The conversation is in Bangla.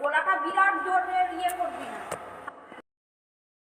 গোলাটা বিরাট জোরের ইয়ে করবি না।